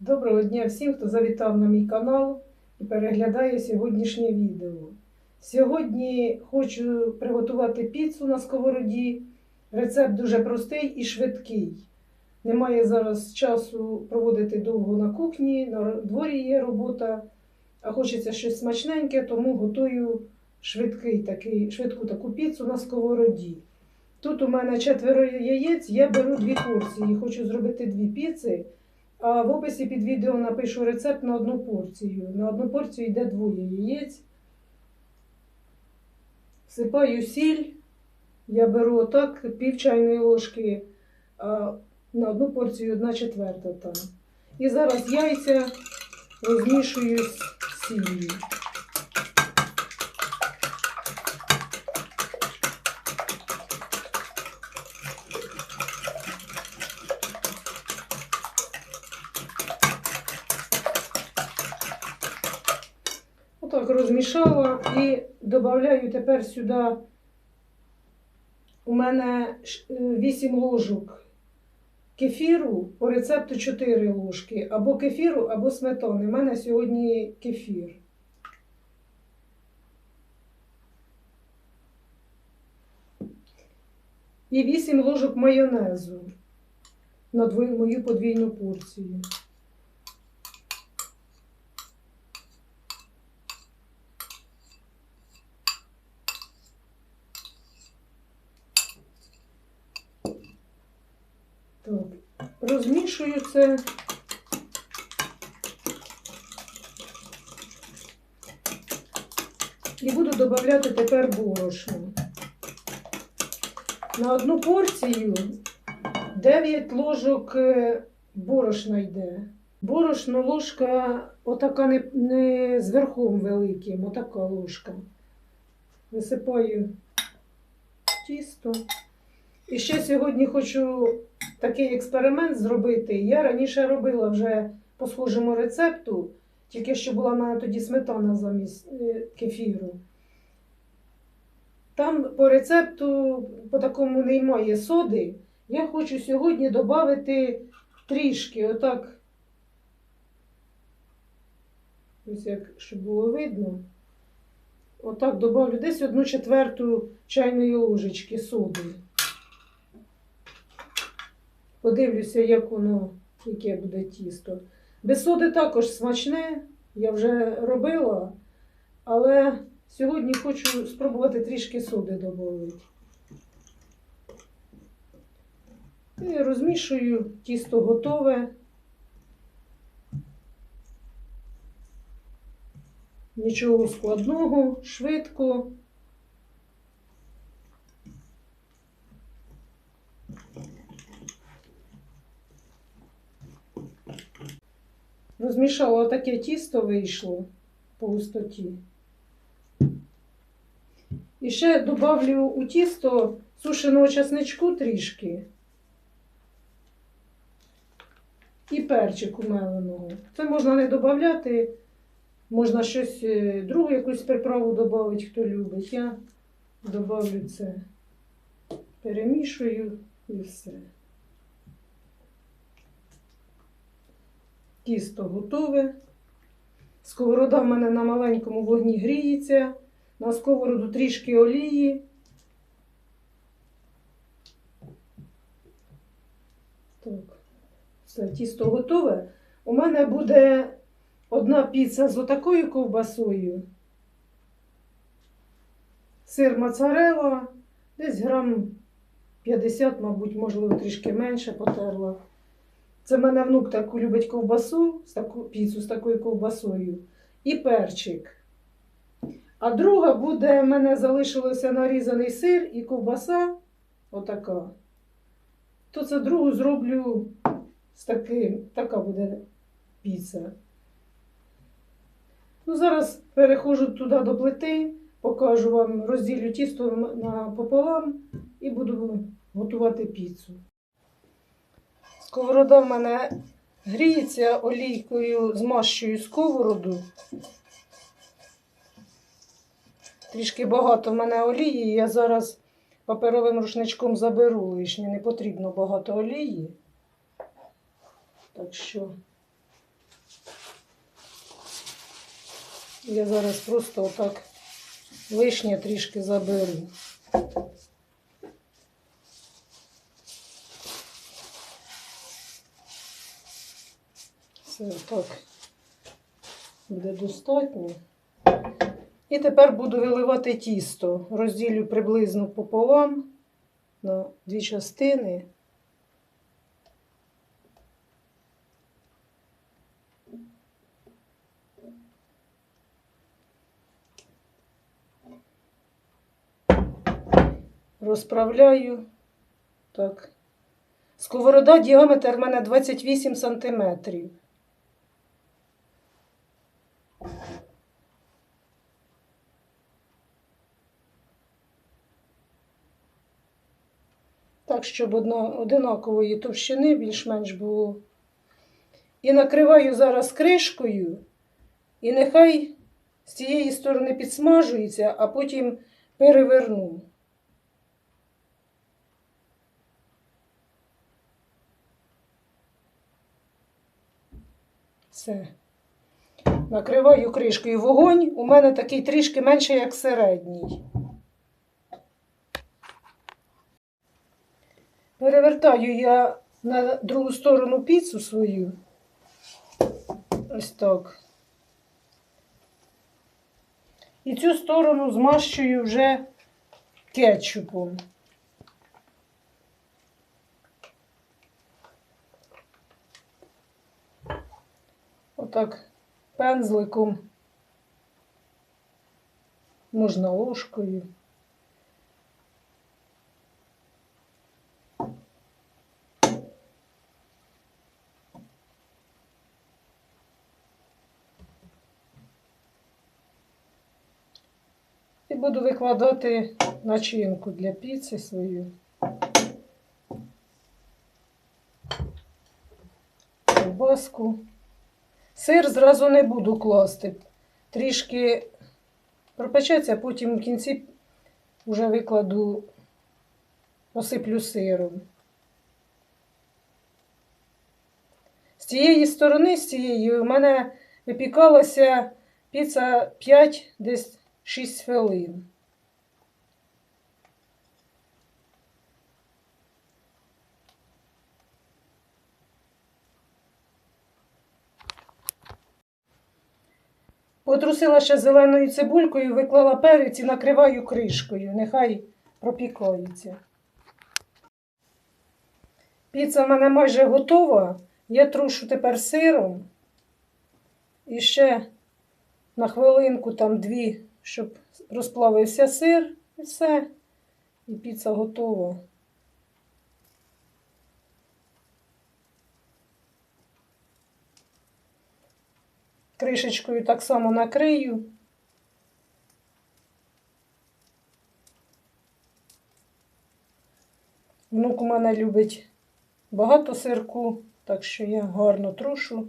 Доброго дня всім, хто завітав на мій канал і переглядає сьогоднішнє відео. Сьогодні хочу приготувати піцу на сковороді. Рецепт дуже простий і швидкий. Немає зараз часу проводити довго на кухні, на дворі є робота, а хочеться щось смачненьке, тому готую швидкий такий, швидку таку піцу на сковороді. Тут у мене четверо яєць, я беру дві порції. Хочу зробити дві піци. А в описі під відео напишу рецепт на одну порцію. На одну порцію йде двоє яєць. Всипаю сіль. Я беру отак пів чайної ложки, а на одну порцію одна четверта там. І зараз яйця розмішую з сіллю. Отак і додаю тепер сюди. У мене 8 ложок кефіру, по рецепту 4 ложки. Або кефіру, або сметани. У мене сьогодні кефір. І 8 ложок майонезу на мою подвійну порцію. Так, розмішую це. І буду додавати тепер борошно. На одну порцію 9 ложок е, борошна йде. Борошно ложка отака не, не з верхом великим, отака ложка. Висипаю тісто. І ще сьогодні хочу такий експеримент зробити. Я раніше робила вже по схожому рецепту, тільки що була в мене тоді сметана замість е, кефіру. Там по рецепту, по такому немає соди. Я хочу сьогодні додати трішки, отак, ось як щоб було видно. Отак додавлю десь одну четверту чайної ложечки соди. Подивлюся, як воно, яке буде тісто. Без соди також смачне, я вже робила, але сьогодні хочу спробувати трішки соди додати. І розмішую, тісто готове. Нічого складного, швидко. Розмішала таке тісто вийшло по густоті. І ще додавлю у тісто сушеного часничку трішки. І перчику меленого. Це можна не додати, можна щось е, другу якусь приправу додати, хто любить. Я додавлю це, перемішую і все. Тісто готове. Сковорода в мене на маленькому вогні гріється. На сковороду трішки олії. Так, все, тісто готове. У мене буде одна піца з отакою ковбасою. Сир моцарелла, десь грам 50, мабуть, можливо, трішки менше потерла. Це в мене внук таку любить ковбасу, з таку, піцу з такою ковбасою. І перчик. А друга буде, в мене залишилося нарізаний сир і ковбаса. Отака. То це другу зроблю з таким. Така буде піца. Ну, зараз переходжу туди до плити, покажу вам, розділю тісто пополам і буду готувати піцу. Сковорода в мене гріється олійкою, змащую сковороду. Трішки багато в мене олії, я зараз паперовим рушничком заберу лишнє, не потрібно багато олії. Так що я зараз просто отак лишнє трішки заберу. Все так буде достатньо. І тепер буду виливати тісто. Розділю приблизно пополам на дві частини. Розправляю. Так. Сковорода діаметр в мене 28 сантиметрів. Так, щоб одно, одинакової товщини більш-менш було. І накриваю зараз кришкою, і нехай з цієї сторони підсмажується, а потім переверну. Все. Накриваю кришкою. Вогонь у мене такий трішки менше, як середній. Перевертаю я на другу сторону піцу свою. Ось так. І цю сторону змащую вже кетчупом. Отак пензликом, можна ложкою. Буду викладати начинку для піци свою. Ковбаску. Сир зразу не буду класти. Трішки пропечеться, потім в кінці вже викладу, посиплю сиром. З цієї сторони, з цієї, у мене випікалася піца 5 десь 6 хвилин. Потрусила ще зеленою цибулькою, виклала перець і накриваю кришкою. Нехай пропікається. Піца в мене майже готова. Я трушу тепер сиром. І ще на хвилинку, там дві, щоб розплавився сир, і все. І піца готова. Кришечкою так само накрию. Внук у мене любить багато сирку, так що я гарно трушу.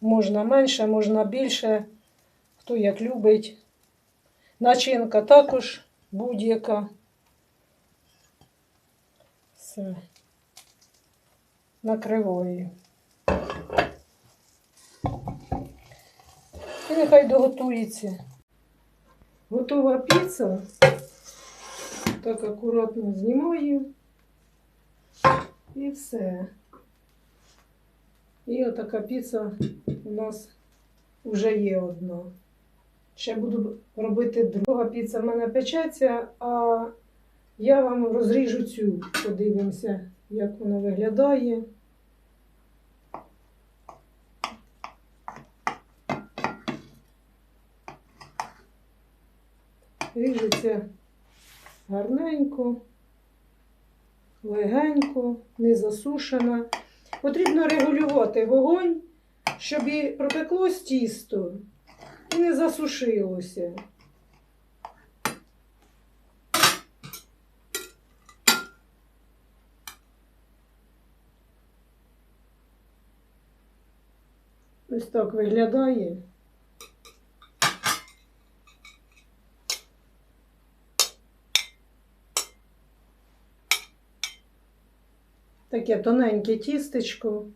Можна менше, можна більше, хто як любить. Начинка також будь-яка. Все. Накриваю. І нехай доготується. Готова піца. Так акуратно знімаю. І все. І отака піца у нас вже є одна. Ще буду робити друга піца в мене печеться, а я вам розріжу цю, подивимося, як вона виглядає. Ріжеться гарненько, легенько, не засушена. Потрібно регулювати вогонь, щоб і пропеклось тісто і не засушилося. Ось так виглядає. таке тоненьке тістечко.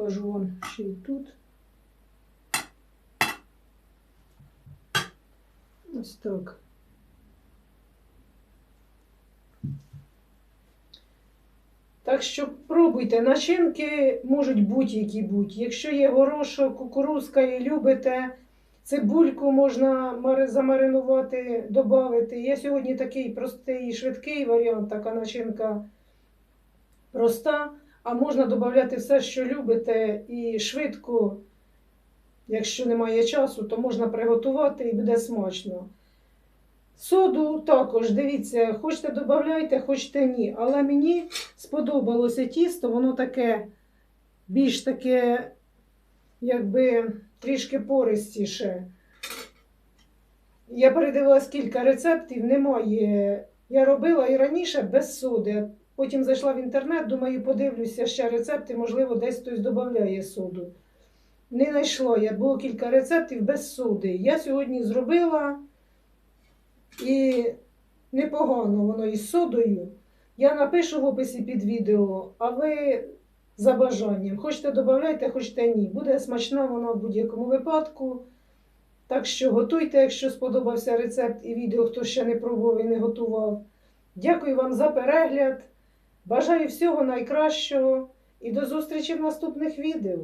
кажу вам ще й тут. Ось так. Так що пробуйте, начинки можуть будь-які бути. Якщо є горошок, кукурузка і любите, цибульку можна замаринувати, додати. Є сьогодні такий простий і швидкий варіант, така начинка проста, а можна додати все, що любите, і швидко, якщо немає часу, то можна приготувати і буде смачно. Соду також, дивіться, хочете додавайте, хочете ні. Але мені сподобалося тісто, воно таке більш таке, якби трішки пористіше. Я передивилась кілька рецептів, немає. Я робила і раніше без соди. Потім зайшла в інтернет, думаю, подивлюся ще рецепти, можливо, десь хтось додає соду. Не знайшла я, було кілька рецептів без соди. Я сьогодні зробила і непогано воно із содою. Я напишу в описі під відео, а ви за бажанням. Хочете додавайте, хочете ні. Буде смачна вона в будь-якому випадку. Так що готуйте, якщо сподобався рецепт і відео, хто ще не пробував і не готував. Дякую вам за перегляд. Бажаю всього найкращого і до зустрічі в наступних відео.